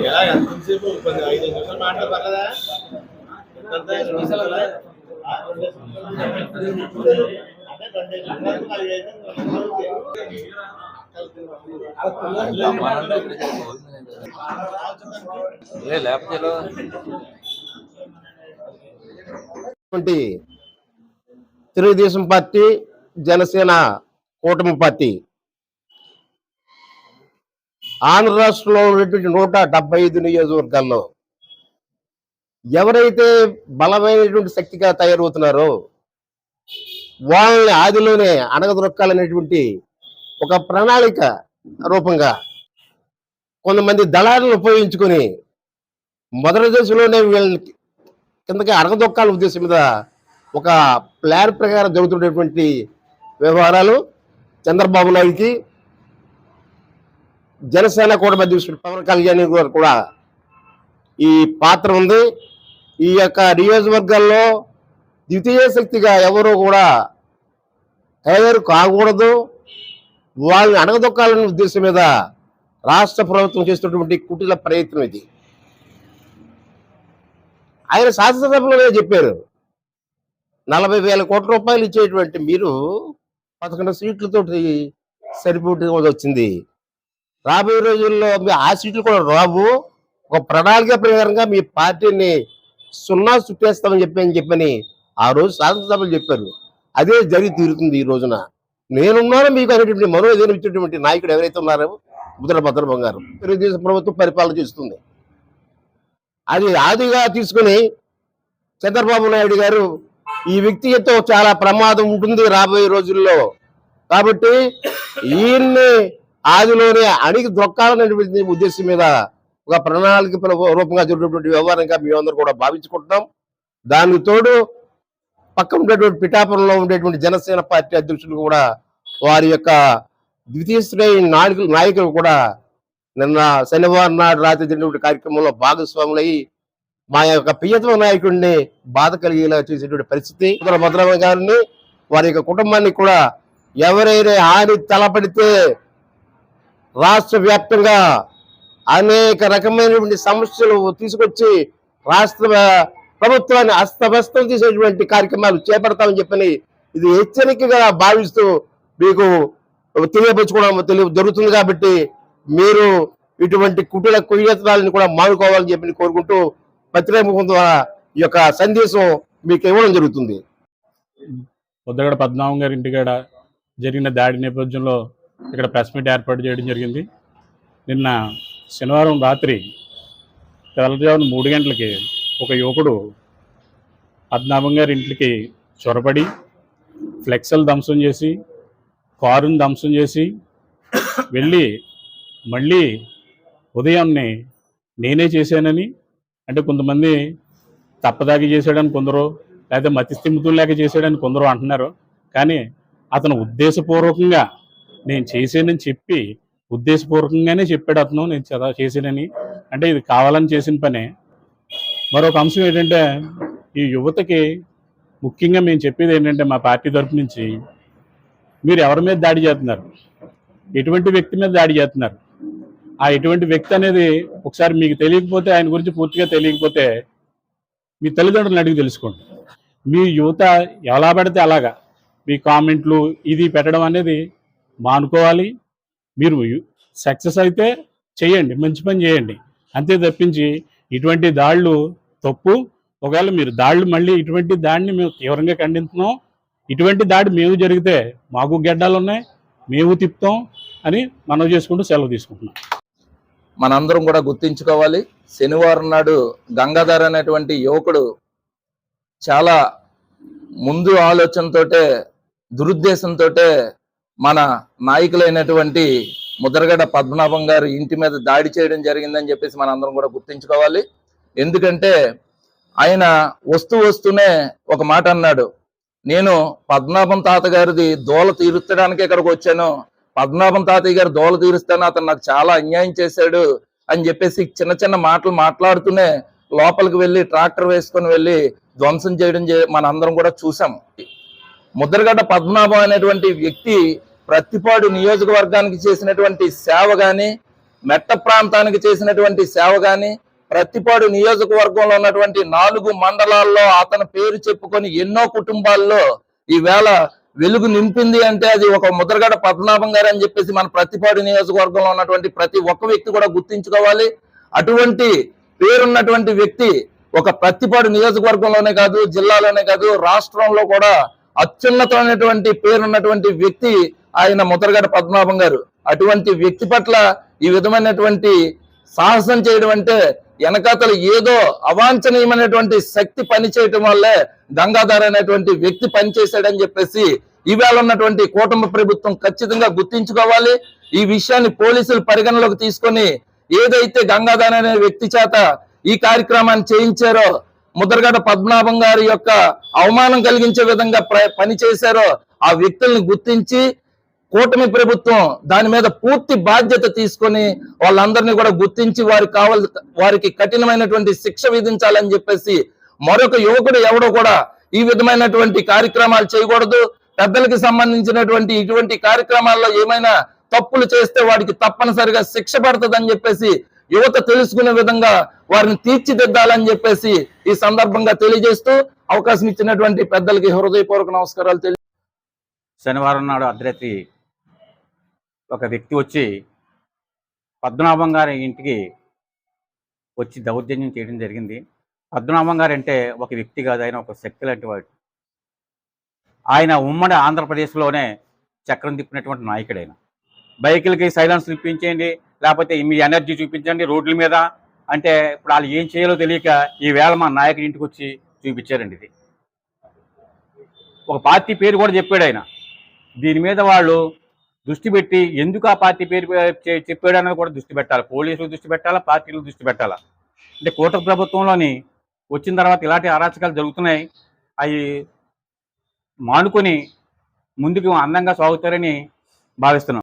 ఎలా ఎంతసేపు కొంచెం ఐదు నిమిషాలు మాట్లాడ లేకపోతే ఎంత రెండు నిమిషాలు ఉందా? ఆ, రెండు నిమిషాలు. అదే రెండు నిమిషాలు, నాలుగు ఐదు ఏ లేకపోతే ఎలా? ఉన్నటువంటి తెలుగుదేశం పార్టీ జనసేన కూటమి పార్టీ. ఆంధ్ర రాష్ట్రంలో ఉన్నటువంటి నూట డెబ్బై ఐదు నియోజకవర్గాల్లో ఎవరైతే బలమైనటువంటి శక్తిగా తయారవుతున్నారో వాళ్ళని ఆదిలోనే అణగదొక్కాలనేటువంటి ఒక ప్రణాళిక రూపంగా కొంతమంది దళాలను ఉపయోగించుకొని మొదటి దశలోనే వీళ్ళని కిందకి అరగదొక్కాల ఉద్దేశం మీద ఒక ప్లాన్ ప్రకారం జరుగుతున్నటువంటి వ్యవహారాలు చంద్రబాబు నాయుడికి జనసేన కూటమి అధ్యక్షుడు పవన్ కళ్యాణ్ గారు కూడా ఈ పాత్ర ఉంది. ఈ యొక్క నియోజకవర్గాల్లో ద్వితీయ శక్తిగా ఎవరు కూడా తయారు కాకూడదు. వాళ్ళని అడగదొక్కాలనే ఉద్దేశం మీద రాష్ట్ర ప్రభుత్వం చేస్తున్నటువంటి కుటిల ప్రయత్నం ఇది. ఆయన శాసనసభలోనే చెప్పారు. నలభై వేల కోట్ల రూపాయలు ఇచ్చేటువంటి మీరు పదకొండు సీట్లతోటి సరిపోటీ వచ్చింది. రాబోయే రోజుల్లో మీ ఆ సీట్లు కూడా రావు. ఒక ప్రణాళిక ప్రకారంగా మీ పార్టీని సున్నా చుట్టేస్తామని చెప్పి అని చెప్పని ఆ రోజు శాసనసభలు చెప్పారు. అదే జరిగి తీరుతుంది ఈ రోజున. నేనున్నాను మీకు అనేటువంటి మరో ఏదైనా ఇచ్చేటువంటి నాయకుడు ఎవరైతే ఉన్నారో ముద్ర భద్ర బంగారం. తెలుగుదేశం ప్రభుత్వం పరిపాలన చేస్తుంది. అది ఆదిగా తీసుకుని చంద్రబాబు నాయుడు గారు ఈ వ్యక్తితో చాలా ప్రమాదం ఉంటుంది రాబోయే రోజుల్లో. కాబట్టి ఈయన్ని ఆదిలోనే అడిగి దొక్కాలనేటువంటి ఉద్దేశం మీద ఒక ప్రణాళిక ప్ర- రూపంగా జరిగినటువంటి వ్యవహారంగా మేమందరూ కూడా భావించుకుంటున్నాం. దానికి తోడు పక్క ఉండేటువంటి పిఠాపురంలో ఉండేటువంటి జనసేన పార్టీ అధ్యక్షులు కూడా వారి యొక్క ద్వితీయ శ్రేణి నాయకులు నాయకులు కూడా నిన్న శనివారం నాడు రాత్రి జరిగినటువంటి కార్యక్రమంలో భాగస్వాములయ్యి మా యొక్క పియత్వ నాయకుడిని బాధ కలిగేలా చేసేటువంటి పరిస్థితి. ఉత్తర గారిని వారి యొక్క కుటుంబాన్ని కూడా ఎవరైనా హాని తలపడితే రాష్ట్ర వ్యాప్తంగా అనేక రకమైనటువంటి సమస్యలు తీసుకొచ్చి రాష్ట్ర ప్రభుత్వాన్ని అస్తవ్యస్తం చేసేటువంటి కార్యక్రమాలు చేపడతామని చెప్పని ఇది హెచ్చరికగా భావిస్తూ మీకు తెలియపరచుకోవడం తెలియ జరుగుతుంది కాబట్టి మీరు ఇటువంటి కుటుల కుయత్నాలను కూడా మానుకోవాలని చెప్పి కోరుకుంటూ పత్రిక ముఖం ద్వారా ఈ యొక్క సందేశం మీకు ఇవ్వడం జరుగుతుంది. పొద్దుగడ పద్మనాభం గారి ఇంటికాడ జరిగిన దాడి నేపథ్యంలో ఇక్కడ ప్రెస్ మీట్ ఏర్పాటు చేయడం జరిగింది. నిన్న శనివారం రాత్రి తెల్లజామున మూడు గంటలకి ఒక యువకుడు పద్మనాభం గారి ఇంటికి చొరబడి ఫ్లెక్సల్ ధ్వంసం చేసి కారును ధ్వంసం చేసి వెళ్ళి మళ్ళీ ఉదయాన్నే నేనే చేశానని అంటే కొంతమంది తప్పదాగి చేశాడని కొందరు లేకపోతే మతిస్థిమితులు లేక చేశాడని కొందరు అంటున్నారు. కానీ అతను ఉద్దేశపూర్వకంగా నేను చేశానని చెప్పి ఉద్దేశపూర్వకంగానే చెప్పాడు అతను నేను చదా చేశానని. అంటే ఇది కావాలని చేసిన పనే. మరొక అంశం ఏంటంటే ఈ యువతకి ముఖ్యంగా మేము చెప్పేది ఏంటంటే మా పార్టీ తరపు నుంచి మీరు ఎవరి మీద దాడి చేస్తున్నారు? ఎటువంటి వ్యక్తి మీద దాడి చేస్తున్నారు? ఆ ఎటువంటి వ్యక్తి అనేది ఒకసారి మీకు తెలియకపోతే ఆయన గురించి పూర్తిగా తెలియకపోతే మీ తల్లిదండ్రులను అడిగి తెలుసుకోండి. మీ యువత ఎలా పడితే అలాగా మీ కామెంట్లు ఇది పెట్టడం అనేది మానుకోవాలి. మీరు సక్సెస్ అయితే చేయండి మంచి పని చేయండి. అంతే తప్పించి ఇటువంటి దాళ్ళు తప్పు. ఒకవేళ మీరు దాళ్ళు మళ్ళీ ఇటువంటి దాడిని మేము తీవ్రంగా ఖండిస్తున్నాం ఇటువంటి దాడి మేము జరిగితే మాకు గెడ్డాలు ఉన్నాయి మేము తిప్పుతాం అని మనం చేసుకుంటూ సెలవు తీసుకుంటున్నాం. మనందరం కూడా గుర్తించుకోవాలి. శనివారం నాడు గంగాధర్ అనేటువంటి యువకుడు చాలా ముందు ఆలోచనతోటే దురుద్దేశంతోటే మన నాయకులైనటువంటి ముద్రగడ పద్మనాభం గారు ఇంటి మీద దాడి చేయడం జరిగిందని చెప్పేసి మనందరం కూడా గుర్తించుకోవాలి. ఎందుకంటే ఆయన వస్తూ వస్తూనే ఒక మాట అన్నాడు. నేను పద్మనాభం తాతగారిది దోల తీర్చడానికి ఇక్కడికి వచ్చాను. పద్మనాభం తాతయ్య గారు దోల తీరుస్తాను అతను నాకు చాలా అన్యాయం చేశాడు అని చెప్పేసి చిన్న చిన్న మాటలు మాట్లాడుతూనే లోపలికి వెళ్ళి ట్రాక్టర్ వేసుకొని వెళ్ళి ధ్వంసం చేయడం మనందరం అందరం కూడా చూసాం. ముద్రగడ్డ పద్మనాభం అనేటువంటి వ్యక్తి ప్రతిపాడు నియోజకవర్గానికి చేసినటువంటి సేవ కానీ మెట్ట ప్రాంతానికి చేసినటువంటి సేవ కానీ ప్రతిపాడు నియోజకవర్గంలో ఉన్నటువంటి నాలుగు మండలాల్లో అతని పేరు చెప్పుకొని ఎన్నో కుటుంబాల్లో ఈవేళ వెలుగు నింపింది అంటే అది ఒక ముద్రగడ పద్మనాభం గారు అని చెప్పేసి మన ప్రతిపాడు నియోజకవర్గంలో ఉన్నటువంటి ప్రతి ఒక్క వ్యక్తి కూడా గుర్తించుకోవాలి. అటువంటి పేరున్నటువంటి వ్యక్తి ఒక ప్రతిపాడు నియోజకవర్గంలోనే కాదు జిల్లాలోనే కాదు రాష్ట్రంలో కూడా అత్యున్నతమైనటువంటి పేరున్నటువంటి వ్యక్తి ఆయన ముద్రగడ పద్మనాభం గారు. అటువంటి వ్యక్తి పట్ల ఈ విధమైనటువంటి సాహసం చేయడం అంటే వెనకాతలు ఏదో అవాంఛనీయమైనటువంటి శక్తి పనిచేయటం వల్లే గంగాధర్ అనేటువంటి వ్యక్తి పనిచేశాడని చెప్పేసి ఇవాళ ఉన్నటువంటి కూటమి ప్రభుత్వం ఖచ్చితంగా గుర్తించుకోవాలి. ఈ విషయాన్ని పోలీసులు పరిగణలోకి తీసుకొని ఏదైతే గంగాధర్ అనే వ్యక్తి చేత ఈ కార్యక్రమాన్ని చేయించారో ముద్రగడ పద్మనాభం గారి యొక్క అవమానం కలిగించే విధంగా ప్ర- పని చేశారో ఆ వ్యక్తుల్ని గుర్తించి కూటమి ప్రభుత్వం దాని మీద పూర్తి బాధ్యత తీసుకొని వాళ్ళందరినీ కూడా గుర్తించి వారికి కావాలి వారికి కఠినమైనటువంటి శిక్ష విధించాలని చెప్పేసి మరొక యువకుడు ఎవడో కూడా ఈ విధమైనటువంటి కార్యక్రమాలు చేయకూడదు. పెద్దలకి సంబంధించినటువంటి ఇటువంటి కార్యక్రమాల్లో ఏమైనా తప్పులు చేస్తే వాడికి తప్పనిసరిగా శిక్ష పడుతుందని చెప్పేసి యువత తెలుసుకునే విధంగా వారిని తీర్చిదిద్దాలని చెప్పేసి ఈ సందర్భంగా తెలియజేస్తూ అవకాశం ఇచ్చినటువంటి పెద్దలకి హృదయపూర్వక నమస్కారాలు తెలియ శనివారం నాడు అర్ధరాత్రి ఒక వ్యక్తి వచ్చి పద్మనాభం గారి ఇంటికి వచ్చి దౌర్జన్యం చేయడం జరిగింది. పద్మనాభం గారు అంటే ఒక వ్యక్తి కాదు ఆయన ఒక శక్తి లాంటి వాడు. ఆయన ఉమ్మడి ఆంధ్రప్రదేశ్లోనే చక్రం తిప్పినటువంటి నాయకుడైన బైకులకి సైలెన్స్ ఇప్పించేయండి లేకపోతే మీ ఎనర్జీ చూపించండి రోడ్ల మీద అంటే ఇప్పుడు వాళ్ళు ఏం చేయాలో తెలియక ఈ వేళ మా నాయకుడి ఇంటికి వచ్చి చూపించారండి ఇది. ఒక పార్టీ పేరు కూడా చెప్పాడు ఆయన. దీని మీద వాళ్ళు దృష్టి పెట్టి ఎందుకు ఆ పార్టీ పేరు చె- చెప్పాడు అనేది కూడా దృష్టి పెట్టాలి. పోలీసులు దృష్టి పెట్టాలా? పార్టీలు దృష్టి పెట్టాలా? అంటే కూటమి ప్రభుత్వంలోని వచ్చిన తర్వాత ఇలాంటి అరాచకాలు జరుగుతున్నాయి. అవి మానుకొని ముందుకు అందంగా సాగుతారని భావిస్తున్నాం.